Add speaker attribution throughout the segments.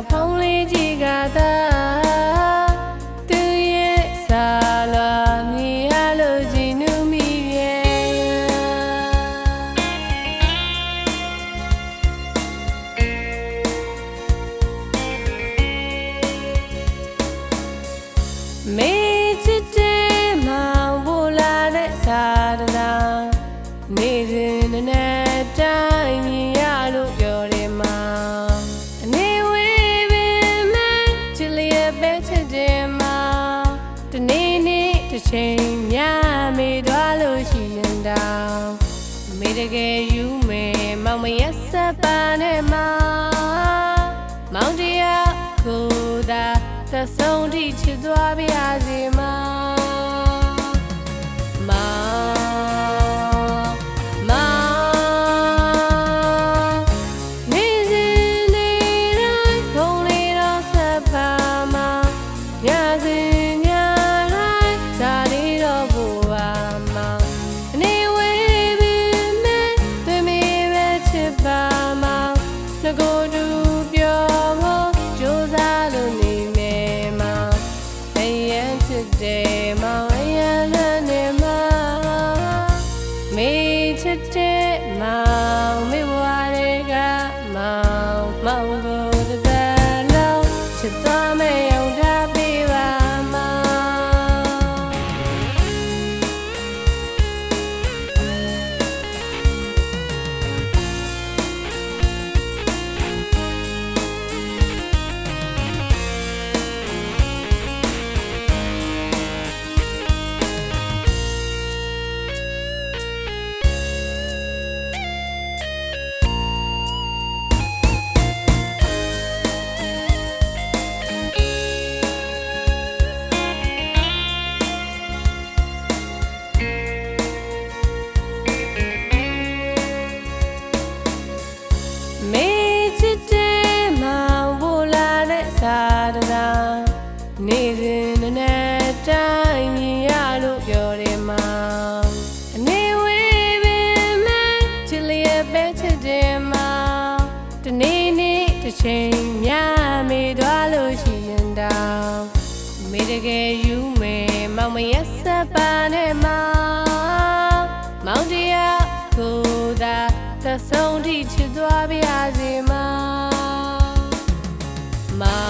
Speaker 1: နိုးစဉ်ခါဖုံးလေးကြီးကသာသူရဲ့စာလာမြည်ရလို့ကြည်နူးမိရဲ့မေ တကယ်ယူမယ်မောင်မရက်စပ်ပါနဲ့မောင်မောင်တရားကိုသာသက်ဆုံးထိချစ်သွားပါရစေမော ချစ်တဲ့မောင်မေဘွားတွေကမောင်မောင်ကိုတစ်သက်လုံးချစ်သွားမယ် နေစဉ်နဲ့တိုင်းမြင်ရလို့ပြောတယ်မောင်အနေဝေးပင်မဲ့ချစ်လျက်ပဲချစ်တယ်မောင်တနေ့နေ့တစ်ချိန်ညမေသွားလို့ရှိရင်တောင်မေတကယ်ယူမယ်မောင်မရက်စပ်ပါနဲ့မောင်မောင်တရားကိုသာသက်ဆုံးထိချစ်သွားပါရစေမောင်မောင်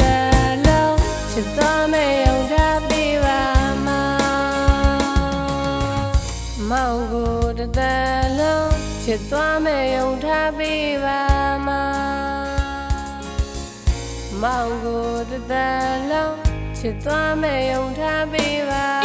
Speaker 1: လုံးချစ်သွားမယ်ယုံထားပေးပါမောင်မောင်ကိုတစ်သက်လုံးချစ်သွားမယ်ယုံထားပေးပါ